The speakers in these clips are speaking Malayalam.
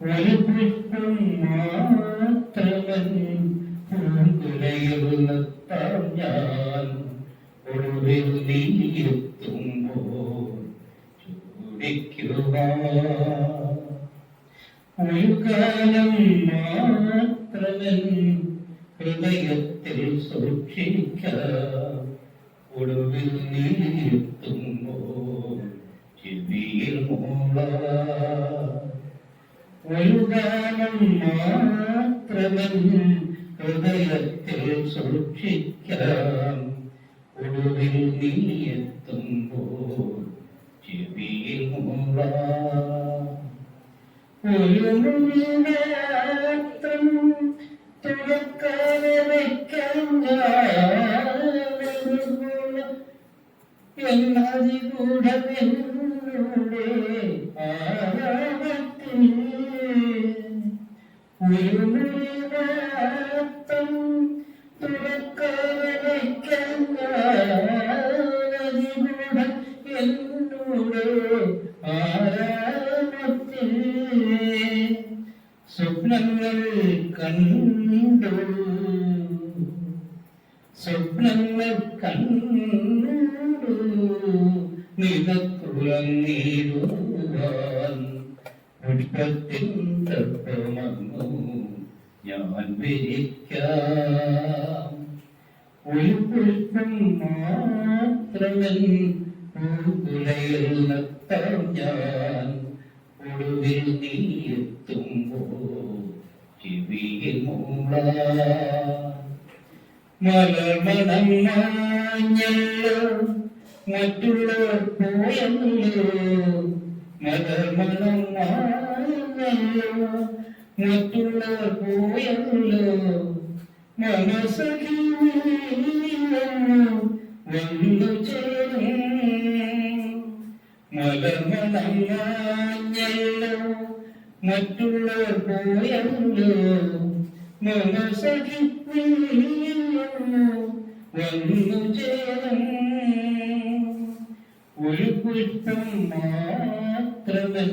ഒരു പുഷ്പം പൂന്തുണയുന്ന ഞാൻ ഒടുവിൽ നീയെത്തുമ്പോൾ ചൂടിക്കുക ഒരു കാലം മാത്രമൻ ഹൃദയത്തിൽ സൂക്ഷിക്കാം. ഒടുവിൽ നീയെത്തുമ്പോൾ ചെവിയിൽ മൂള ഒരു കാലം മാത്രമൻ ഹൃദയത്തിൽ സൂക്ഷിക്കാം. ഒടുവിൽ നീയെത്തുമ്പോൾ ചെവിയിൽ മൂള ഒരു മാത്രം തുറക്കാതെ വയ്ക്കാൻ എന്നതികൂടെ ആരാമത്തിൽ ഒരു സ്വപ്നങ്ങൾ കണ്ടു സ്വപ്നങ്ങൾ കണ്ടു നിനക്കുറങ്ങിടുവാൻ പുഷ്പത്തിൻ തത്വമന്നു ഞാൻ വിരിക്കാം ഒരു പുഷ്പം മാത്രമൻ ഞാൻ ഒടുവിൽ നീ എത്തുമ്പോൾ ചെവിയിൽ മൂള. മലമണം മാഞ്ഞല്ലോ മറ്റുള്ളവർ പോയല്ലോ. മലമണം മറ്റുള്ളവർ പോയല്ലോ മനസ്സഖി വന്നു ചേരും മലമണങ്ങാഞ്ഞല്ലോ മറ്റുള്ളവർ പോയല്ലോ മനസഖി വന്നു ചേരും ഒരു പുഷ്പം മാത്രമൻ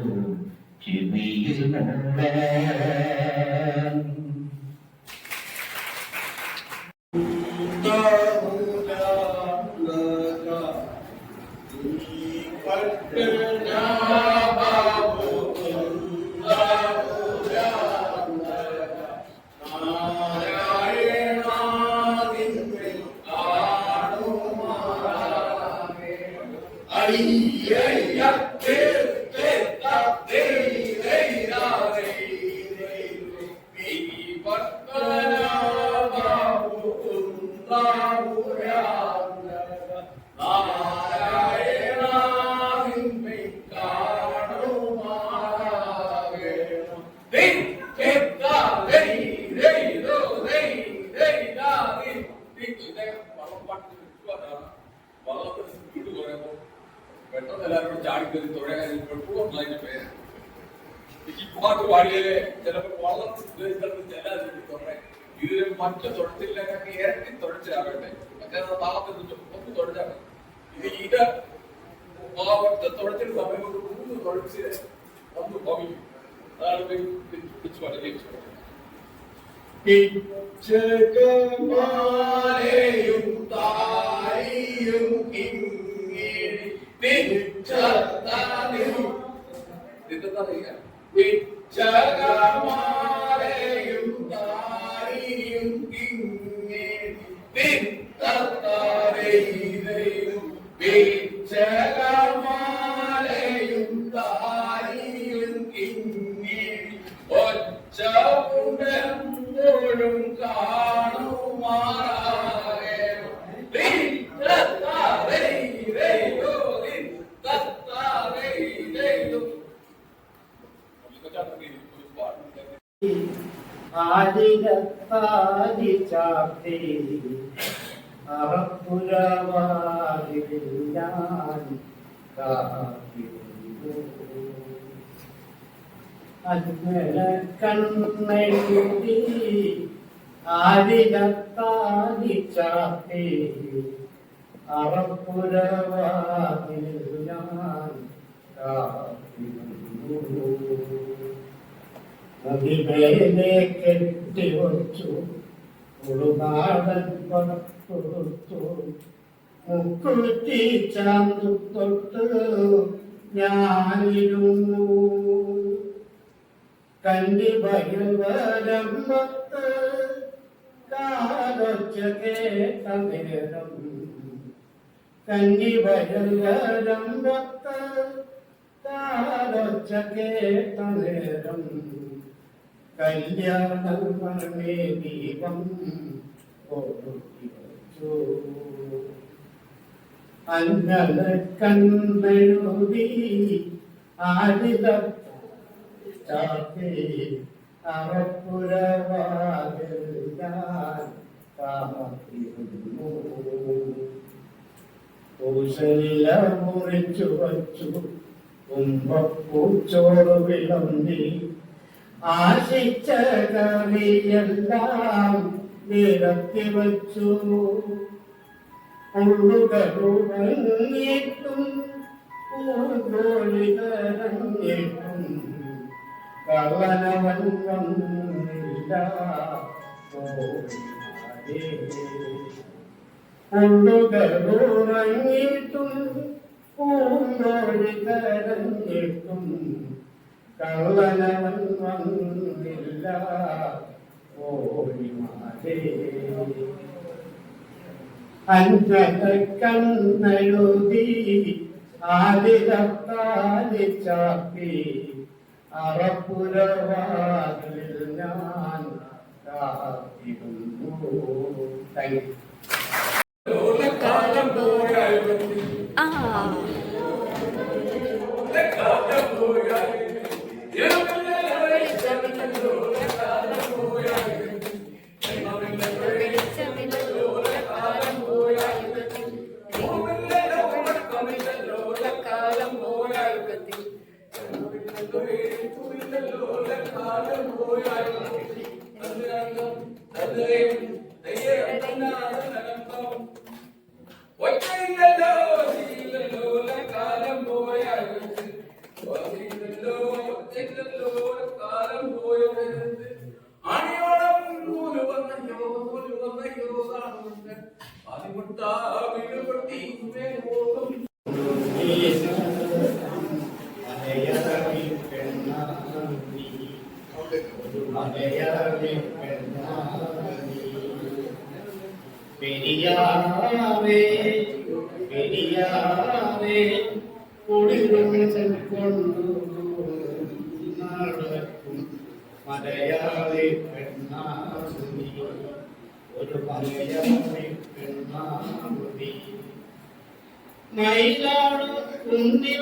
ചെവിയിൽ മൂടാൻ പെട്ടെന്ന് എല്ലാവരും ചാടിക്കറി തുഴയാൻ പെട്ടെന്ന് പേര് ഈ പാട്ട് പാടിയാലേ ചിലപ്പോ വള്ളം ചെല്ലാതെ തുറേ ഇതിൽ മറ്റു തൊഴിലിലൊക്കെ ഇരട്ടി തൊഴിച്ചാകട്ടെ മറ്റേ നാളത്തെ ഒന്ന് തൊഴിലാണ് ഇത് ഇത് ആ ഒറ്റ തൊഴിച്ചിന് സമയം കൊണ്ട് മൂന്ന് തൊഴിച്ച് ഒന്ന് ഭവിക്കും അതാണ് പിച്ച് വളരെ പിച്ചകമാലയും താരിയും ഇങ്ങിണി പിച്ചത്താനിയും ഇതെന്താ കണ്ണെഴുതി ആദിരത്താതി ചാത്തേ അറപ്പുരവാതിൽ ഞാൻ മുടിമേലെ കെട്ടിവച്ചു ഉളുനാടൻ കൊടുത്തു ഞാനിരുന്നു. കന്നി നേരം കന്നി വരുവരമ്പത്ത് കാലൊച്ച നേരം കല്യാണമേ ദീപം കൊളുത്തി കൗശല മുറിച്ചു വച്ചു കുമ്പപ്പൂച്ചോറ് വിളമ്പി ആശിച്ച കറിയെല്ലാം നിരത്തി വച്ചു. പൂങ്കോഴികരങ്ങിയിട്ടും കള്ളനവൻ വന്നില്ല ഓടിമാരേ അഞ്ചത കണ്ണെഴുതി ആദിരത്താലി ചാപ്പി അറപ്പുരവാതിൽ ഞാൻ കാത്തിരുന്നു താങ്ക് യു അണിയോളം നൂൽ വന്നയോ നൂൽ വന്നയോ കാണുന്നുണ്ട് അതിമുട്ടാ പെരിയാവേ പെരിയാവേ കുളിരും കൊണ്ടു നടക്കും മലയാളി പെണ്ണാകുതി ഒരു മലയാളി പെണ്ണാകുതി മയിലാട് കുന്നിൽ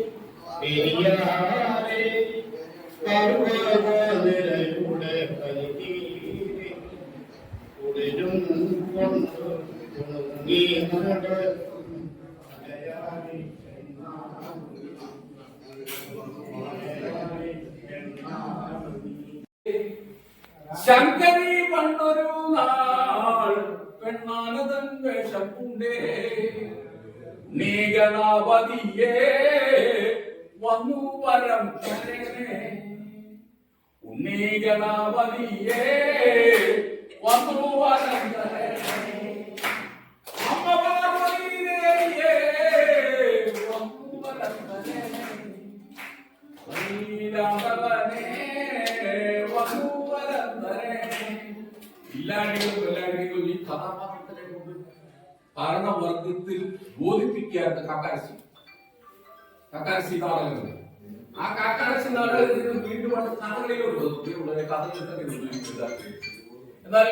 പെരിയാറേ പർവതനിരയുടെ പരിധീരെ ഉടരും കൊണ്ട് ഉണങ്ങി നടക്കും ശങ്കരി പണ്ടൊരു നാൾ പെണ്ണാനതൻ വേഷപ്പുണ്ടേ. നീഗണാപതിയേ വന്നു വരം തരണേ ഉണ്ണീഗണാപതിയേ വന്നു വരം അമ്മ പാർവതി ദേവിയേ വന്നു വരം തരണേ വന്നു വരം ഇല്ലാടികളും കൊല്ലാടികളും ഈ കഥാപാത്രത്തിനെ കൊണ്ട് ഭരണവർഗത്തിൽ ബോധിപ്പിക്കുകയാണ് കാക്കാരശി കാക്കാരശി നാടകങ്ങൾ ആ കാക്കാരശ്ശി നാടകത്തിൽ വീണ്ടും കഥകളിലുണ്ട് കഥകളിൽ തന്നെ ഉണ്ട്. എന്നാൽ